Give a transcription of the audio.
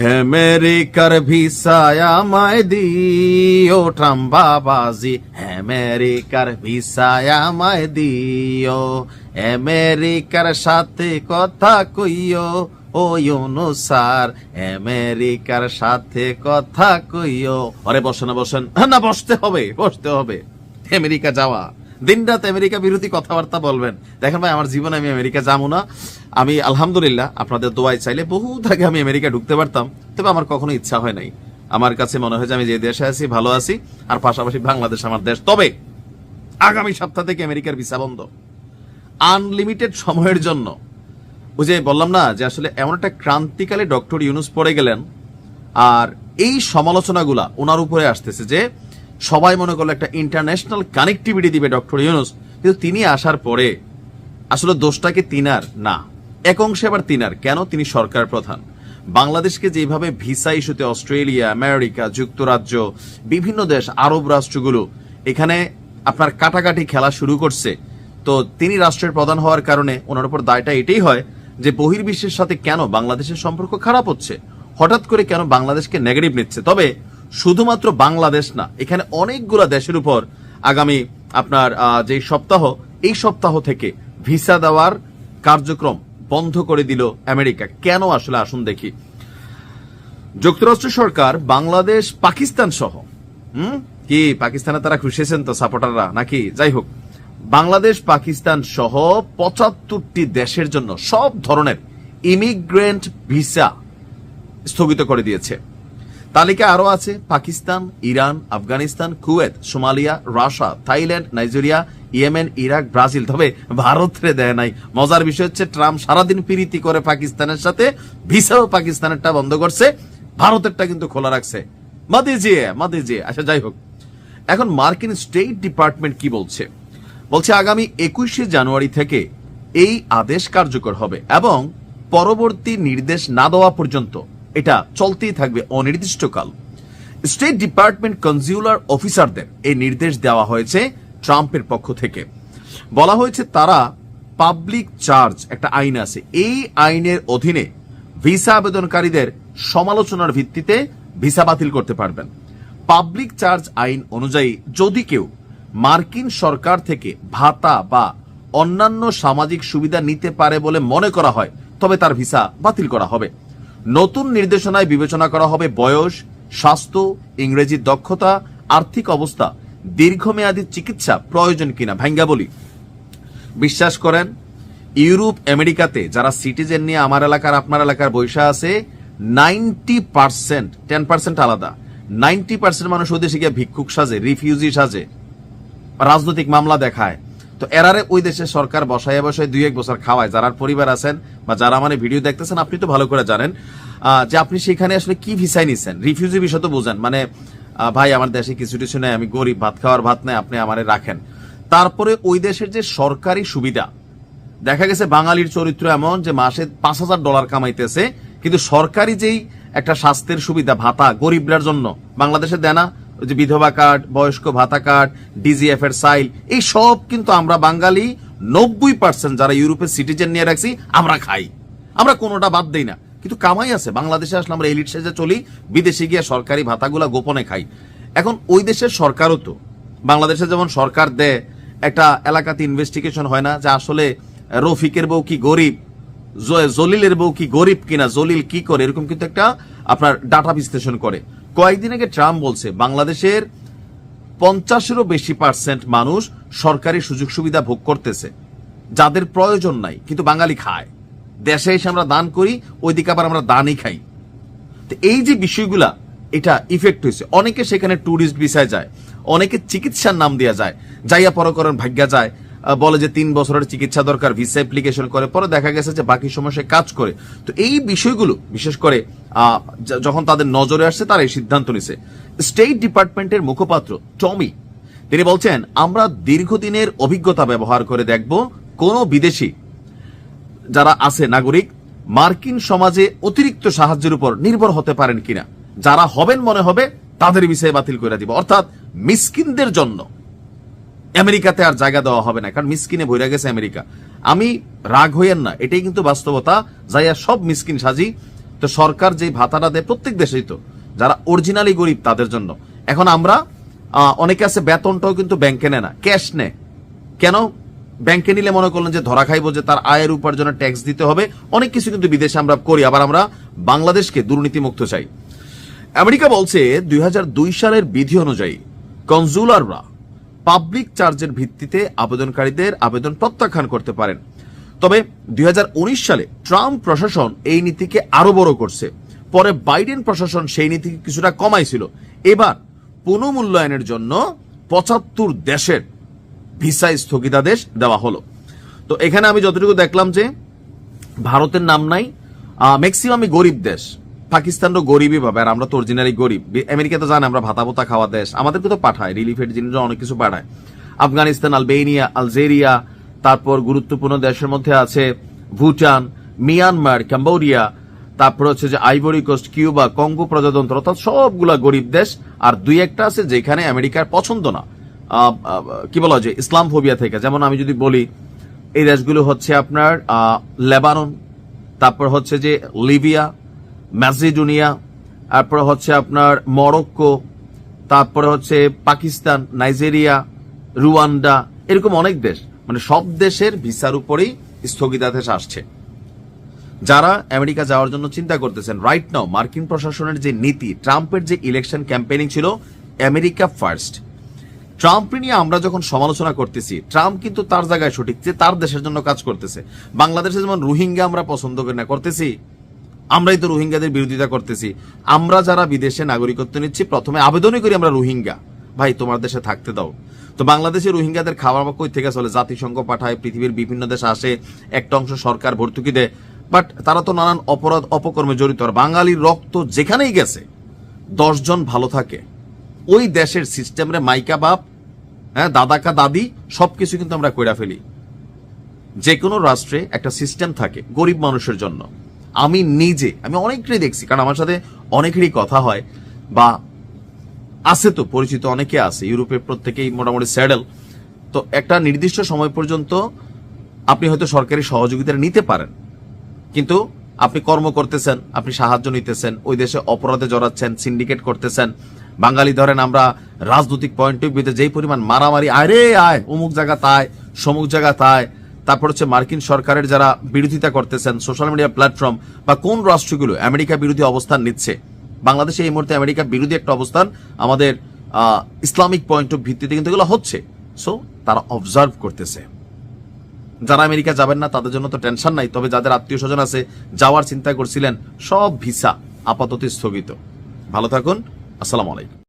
আমেরিকার ভিসায় আমায় দিও ট্রাম বাবাজি আমেরিকার ভিসায় আমায় দিও আমেরিকার সাথে কথা কইও, ও স্যার আমেরিকার সাথে কথা কইও। আরে বসেন না বসেন। না, বসতে হবে বসতে হবে। আমেরিকা যাওয়া। দিনরাত আমেরিকা বিরোধী কথাবার্তা বলবেন। দেখেন ভাই, আমার জীবনে আমি আমেরিকা যাব না। আমি আলহামদুলিল্লাহ আপনাদের দোয়াই চাইলে বহু আগে আমি আমেরিকা ঢুকতে পারতাম, তবে আমার কখনো ইচ্ছা হয় নাই। আমার কাছে মনে হয় যে আমি যে দেশে আছি, ভালো আছি, আর পাশাপাশি বাংলাদেশ আমার দেশ। তবে আগামী সপ্তাহ থেকে আমেরিকার ভিসা বন্ধ। আনলিমিটেড সময়ের জন্য। ওই যে বললাম না, যে আসলে এমন একটা ক্রান্তিকালে ডক্টর ইউনুস পড়ে গেলেন, আর এই সমালোচনাগুলা ওনার উপরে আসতেছে যে সবাই মনে করল একটা ইন্টারন্যাশনাল কানেক্টিভিটি দিবে ডক্টর ইউনুস। কিন্তু তিনি আসার পরে আসলে দোষটাকে তিনার? না। এক অংশে আবার তিনার। কেন? তিনি সরকার প্রধান। বাংলাদেশকে যেভাবে ভিসা ইস্যুতে অস্ট্রেলিয়া, আমেরিকা, যুক্তরাজ্য, বিভিন্ন দেশ, আরব রাষ্ট্রগুলো এখানে আপনার কাটাকাটি খেলা শুরু করছে, তো তিনি রাষ্ট্রের প্রধান হওয়ার কারণে ওনার উপর দায়টা এটাই হয় যে বহির্বিশ্বের সাথে কেন বাংলাদেশের সম্পর্ক খারাপ হচ্ছে? হঠাৎ করে কেন বাংলাদেশকে নেগেটিভ নিচ্ছে? তবে শুধুমাত্র বাংলাদেশ না, এখানে অনেকগুলো দেশের উপর আগামী আপনার যে সপ্তাহ, এই সপ্তাহ থেকে ভিসা দেওয়ার কার্যক্রম বন্ধ করে দিল আমেরিকা। কেন আসলে? আসুন দেখি। যুক্তরাষ্ট্র সরকার, বাংলাদেশ, পাকিস্তান সহ, হুম? কি, পাকিস্তানে তারা খুশি তো সাপোর্টাররা? নাকি? যাই হোক, বাংলাদেশ, পাকিস্তান সহ পঁচাত্তরটি দেশের জন্য সব ধরনের ইমিগ্রেন্ট ভিসা স্থগিত করে দিয়েছে। তালিকা আরও আছে, Pakistan, Iran, Afghanistan, Kuwait, Somalia Russia Thailand, Nigeria, Yemen, Iraq, Brazil. তবে ভারতরে দেয় নাই। মজার বিষয় হচ্ছে, ট্রাম্প সারাদিন প্রীতি করে পাকিস্তানের সাথে, ভিসাও পাকিস্তানেরটা বন্ধ করছে। ভারতেরটা কিন্তু খোলা রাখছে। মাদিজিয়ে মাদিজিয়ে আচ্ছা যাই হোক। এখন মার্কিন স্টেট ডিপার্টমেন্ট কি বলছে? বলছে, আগামী একুশে জানুয়ারি থেকে এই আদেশ কার্যকর হবে এবং পরবর্তী নির্দেশ না দেওয়া পর্যন্ত এটা চলতেই থাকবে অনির্দিষ্টকাল। স্টেট ডিপার্টমেন্ট কনজিউলার অফিসারদের এই নির্দেশ দেওয়া হয়েছে ট্রাম্পের পক্ষ থেকে। বলা হয়েছে তারা পাবলিক চার্জ একটা আইন আছে। এই আইনের অধীনে ভিসা আবেদনকারীদের সমালোচনার ভিত্তিতে ভিসা বাতিল করতে পারবেন। পাবলিক চার্জ আইন অনুযায়ী যদি কেউ মার্কিন সরকার থেকে ভাতা বা অন্যান্য সামাজিক সুবিধা নিতে পারে বলে মনে করা হয়, তবে তার ভিসা বাতিল করা হবে। নতুন নির্দেশনায় বিবেচনা করা হবে বয়স, স্বাস্থ্য ইংরেজির দক্ষতা, আর্থিক অবস্থা, দীর্ঘমেয়াদী চিকিৎসা প্রয়োজন কিনা, ভাঙ্গা বলি। বিশ্বাস করেন, ইউরোপ, আমেরিকাতে যারা সিটিজেন নিয়ে আমার এলাকার আপনার এলাকার বৈশা আছে নাইনটি পার্সেন্ট টেন পার্সেন্ট আলাদা। নাইনটি পার্সেন্ট মানুষ ওই দেশে গিয়ে ভিক্ষুক সাজে রিফিউজি সাজে। রাজনৈতিক মামলা দেখায়। তো এরারে ওই দেশের সরকার বসায় বসায় দুই এক বছর খাওয়ায়। যারা পরিবার আছেন বা যারা মানে ভিডিও দেখতেছেন, আপনি তো ভালো করে জানেন যে আপনি সেখানে আসলে কি ভিসাই নিচ্ছেন রিফিউজি বিষয় তো বুঝেন। মানে ভাই, আমার দেশে কিছু কিছু নেই, আমি গরিব, ভাত খাওয়ার ভাত নেই, আপনি আমারে রাখেন। তারপরে ওই দেশের যে সরকারি সুবিধা, দেখা গেছে বাঙালির চরিত্র এমন যে মাসে পাঁচ হাজার ডলার কামাইতেছে, কিন্তু সরকারি যেই একটা স্বাস্থ্যের সুবিধা, ভাতা গরিবরার জন্য, বাংলাদেশে দেয় না ওই যে বিধবা কার্ড বয়স্ক ভাতা কার্ড ডিজিএফ এর সাইল এই সব কিন্তু আমরা বাঙালি নব্বই পার্সেন্ট যারা ইউরোপের সিটিজেন নিয়ে রাখছি, আমরা খাই। আমরা কোনোটা বাদ দেই না। কিন্তু কামাই আছে। বাংলাদেশে আসলে আমরা এলিট সেজে চলি, বিদেশে গিয়ে সরকারি ভাতাগুলা গোপনে খাই। এখন ওই দেশের সরকারও তো। বাংলাদেশে যেমন সরকার দেয়, একটা এলাকাতে ইনভেস্টিগেশন হয় না যে আসলে রফিকের বউ কি গরিব জলিলের বউ কি গরিব কিনা, জলিল কি করে, এরকম কিন্তু একটা আপনার ডাটা বিশ্লেষণ করে। কয়েকদিন আগে ট্রাম্প বলছে, বাংলাদেশের পঞ্চাশেরও বেশি পার্সেন্ট মানুষ সরকারি সুযোগ সুবিধা ভোগ করতেছে, যাদের প্রয়োজন নাই, কিন্তু বাঙালি খায়। দেশে এসে আমরা দান করি, ওইদিকে আবার আমরা দানই খাই। তো এই যে বিষয়গুলা, এটা ইফেক্ট হয়েছে। অনেকে সেখানে ট্যুরিস্ট ভিসায় যায়, অনেকে চিকিৎসার নাম দেওয়া যায়, যাইয়া পরে করেন ভাগ্যা যায়। বলে যে তিন বছরের চিকিৎসা দরকার ভিসা অ্যাপ্লিকেশন করে, পরে দেখা গেছে যে বাকি সময় কাজ করে। তো এই বিষয়গুলো, বিশেষ করে যখন তাদের নজরে আসছে, তারা এই সিদ্ধান্ত নিছে। স্টেট ডিপার্টমেন্টের মুখপাত্র টমি, তিনি বলছেন, আমরা দীর্ঘদিনের অভিজ্ঞতা ব্যবহার করে দেখব কোন বিদেশি যারা আছে নাগরিক, মার্কিন সমাজে অতিরিক্ত সাহায্যের উপর নির্ভর হতে পারেন কিনা। যারা হবেন মনে হবে, তাদের বিষয়ে বাতিল করে দিব। অর্থাৎ মিসকিনদের জন্য আমেরিকাতে আর জায়গা দেওয়া হবে না, কারণ মিসকিনে ভইরা গেছে আমেরিকা। আমি রাগ হইয়েন না, এটাই কিন্তু বাস্তবতা, যাইয়া সব মিসকিন সাজি, তো সরকার যে ভাতাটা দেয় প্রত্যেক দেশেই তো, যারা অরিজিনালি গরিব তাদের জন্য। এখন আমরা অনেকে আছে বেতনটাও কিন্তু ব্যাংকে নেয় না, ক্যাশ নেয়। কেন? ব্যাংকে নিলে মনে করলেন যে ধরা খাইবো যে তার আয়ের উপার্জনে ট্যাক্স দিতে হবে, অনেক কিছু কিন্তু বিদেশে আমরা করি, আবার আমরা বাংলাদেশকে দুর্নীতিমুক্ত চাই। আমেরিকা বলছে, দুই হাজার দুই সালের বিধি অনুযায়ী কনজুলাররা পাবলিক চার্জের ভিত্তিতে আবেদনকারীদের আবেদন প্রত্যাখ্যান করতে পারেন। তবে দু হাজার উনিশ সালে ট্রাম্প প্রশাসন এই নীতিকে আরও বড় করছে। পরে বাইডেন প্রশাসন সেই নীতিকে কিছুটা কমাইছিল। এবার পুনঃমূল্যায়নের জন্য পঁচাত্তর দেশের ভিসা স্থগিতাদেশ দেওয়া হলো। তো এখানে আমি যতটুকু দেখলাম যে ভারতের নাম নাই ম্যাক্সিমামই গরিব দেশ। পাকিস্তানও গরিবই পাবে আর আমরা তো অরিজিনালি গরিব। আমেরিকা তো জানে আমরা ভাতা ভোতা খাওয়া দেশ। আমাদেরকে তো পাঠায় রিলিফের জিনিস অনেক কিছু পাঠায় আফগানিস্তান, আলবেনিয়া, আলজেরিয়া, তারপর গুরুত্বপূর্ণ দেশের মধ্যে আছে ভুটান, মিয়ানমার, ক্যাম্বোডিয়া, তারপর হচ্ছে যে আইভরি কোস্ট, কিউবা, কঙ্গো প্রজাতন্ত্র, অর্থাৎ সবগুলা গরিব দেশ। আর দুই একটা আছে যেখানে আমেরিকার পছন্দ না। কি বলা হয় যে ইসলাম ফোবিয়া থেকে। যেমন আমি যদি বলি, এই দেশগুলো হচ্ছে আপনার লেবানন, তারপর হচ্ছে যে লিবিয়া ম্যাসিডোনিয়া তারপর হচ্ছে আপনার মরক্কো, তারপরে হচ্ছে পাকিস্তান, নাইজেরিয়া, রুয়ান্ডা, এরকম অনেক দেশ। মানে সব দেশের ভিসার উপরেই স্থগিতাদেশ আসছে। যারা আমেরিকা যাওয়ার জন্য চিন্তা করতেছেন রাইট নাও মার্কিন প্রশাসনের যে নীতি, ট্রাম্পের যে ইলেকশন ক্যাম্পেইনিং ছিল, আমেরিকা ফার্স্ট ট্রাম্প নিয়ে আমরা যখন সমালোচনা করতেছি, ট্রাম্প কিন্তু তার জায়গায় সঠিক, যে তার দেশের জন্য কাজ করতেছে। বাংলাদেশে যেমন রোহিঙ্গা আমরা পছন্দ করি না, করতেছি। আমরাই তো রোহিঙ্গাদের বিরোধিতা করতেছি। আমরা যারা বিদেশে নাগরিকত্ব নিচ্ছি, প্রথমে আবেদনই করি আমরা রোহিঙ্গা। ভাই, তোমার দেশে থাকতে দাও। তো বাংলাদেশে রোহিঙ্গাদের খাবার বা কই থেকে চলে জাতিসংঘ পাঠায়, পৃথিবীর বিভিন্ন দেশে আসে, একটা অংশ সরকার ভর্তুকি দেয়। বাট তারা তো নানান অপরাধ, অপকর্মে জড়িত। আর বাঙালির রক্ত যেখানেই গেছে, দশজন ভালো থাকে। ওই দেশের সিস্টেমরে মাইকা বাপ হ্যাঁ দাদাকা দাদি, সবকিছু কিন্তু আমরা কইরা ফেলি। যে কোনো রাষ্ট্রে একটা সিস্টেম থাকে, গরিব মানুষের জন্য। আমি নিজে, আমি অনেকটাই দেখছি, কারণ আমার সাথে অনেকেরই কথা হয়, বা আছে তো, পরিচিত অনেকে আছে ইউরোপের প্রত্যেকেই মোটামুটি স্যাডেল তো একটা নির্দিষ্ট সময় পর্যন্ত আপনি হয়তো সরকারি সহযোগিতা নিতে পারেন, কিন্তু আপনি কর্ম করতেছেন, আপনি সাহায্য নিতেছেন, ওই দেশে অপরাধে জড়াচ্ছেন সিন্ডিকেট করতেছেন। বাঙালি ধরেন আমরা রাজনৈতিক পয়েন্ট অফ ভিউতে যেই পরিমাণ মারামারি আরে আয়, অমুক জায়গা তাই, সমুক জায়গা তাই তারপর হচ্ছে মার্কিন সরকারের যারা বিরোধিতা করতেছেন সোশ্যাল মিডিয়া প্ল্যাটফর্ম বা কোন রাষ্ট্রগুলো আমেরিকা বিরোধী অবস্থান নিচ্ছে। বাংলাদেশে এই মুহূর্তে আমেরিকা বিরোধী একটা অবস্থান আমাদের ইসলামিক পয়েন্ট অফ ভিত্তিতে কিন্তু এগুলো হচ্ছে। সো তারা অবজার্ভ করতেছে। যারা আমেরিকা যাবেন না, তাদের জন্য তো টেনশন নাই, তবে যাদের আত্মীয় স্বজন আছে, যাওয়ার চিন্তা করছিলেন, সব ভিসা আপাতত স্থগিত। ভালো থাকুন, আসসালামু আলাইকুম।